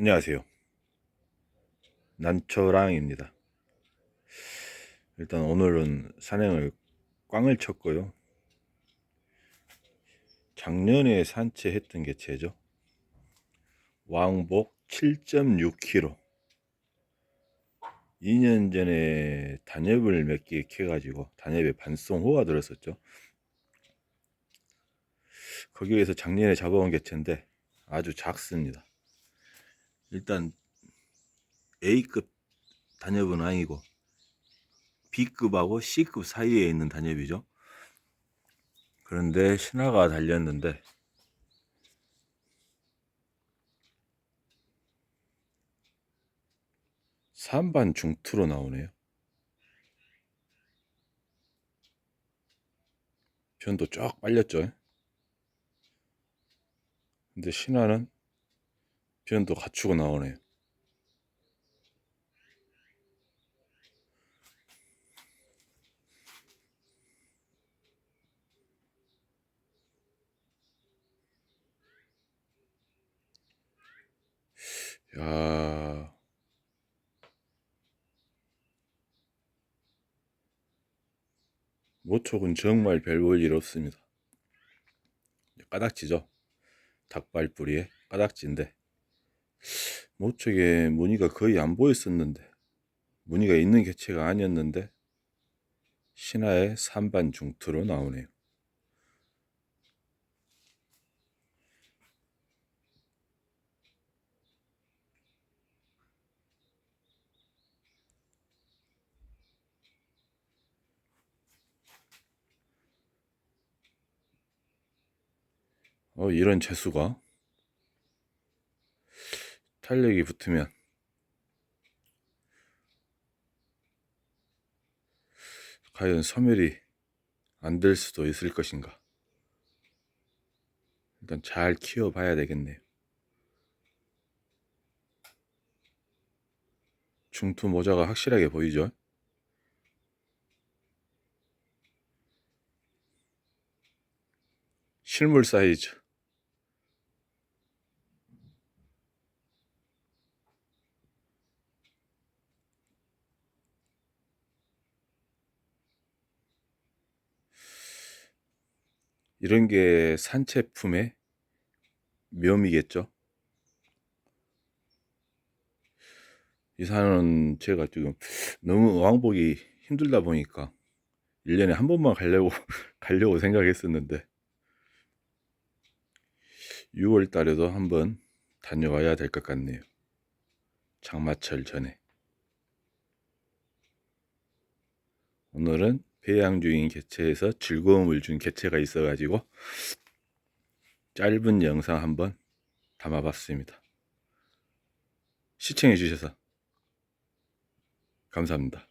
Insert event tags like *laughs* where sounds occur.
안녕하세요. 난초랑입니다. 일단 오늘은 산행을 꽝을 쳤고요. 작년에 산채했던 게 제죠. 왕복 7.6km. 2년 전에 단엽을 몇 개 캐가지고 단엽에 반송호가 들었었죠. 거기에서 작년에 잡아온 개체인데 아주 작습니다. 일단 A급 단엽은 아니고 B급하고 C급 사이에 있는 단엽이죠. 그런데 신화가 달렸는데 산반 중투로 나오네요. 변도 쫙 빨렸죠. 근데 신화는 변도 갖추고 나오네요. 야. 모촉은 정말 별볼 일 없습니다. 까닥지죠. 닭발 뿌리에 까닥지인데 모촉에 무늬가 거의 안 보였었는데 무늬가 있는 개체가 아니었는데 신화의 산반 중투로 나오네요. 어, 이런 재수가 탄력이 붙으면 과연 소멸이 안 될 수도 있을 것인가? 일단 잘 키워봐야 되겠네요. 중투 모자가 확실하게 보이죠? 실물 사이즈. 이런 게 산채품의 묘미겠죠. 이 산은 제가 지금 너무 왕복이 힘들다 보니까 1년에 한 번만 가려고 *laughs* 가려고 생각했었는데 6월 달에도 한번 다녀와야 될 것 같네요. 장마철 전에. 오늘은 배양 중인 개체에서 즐거움을 준 개체가 있어가지고 짧은 영상 한번 담아봤습니다. 시청해 주셔서 감사합니다.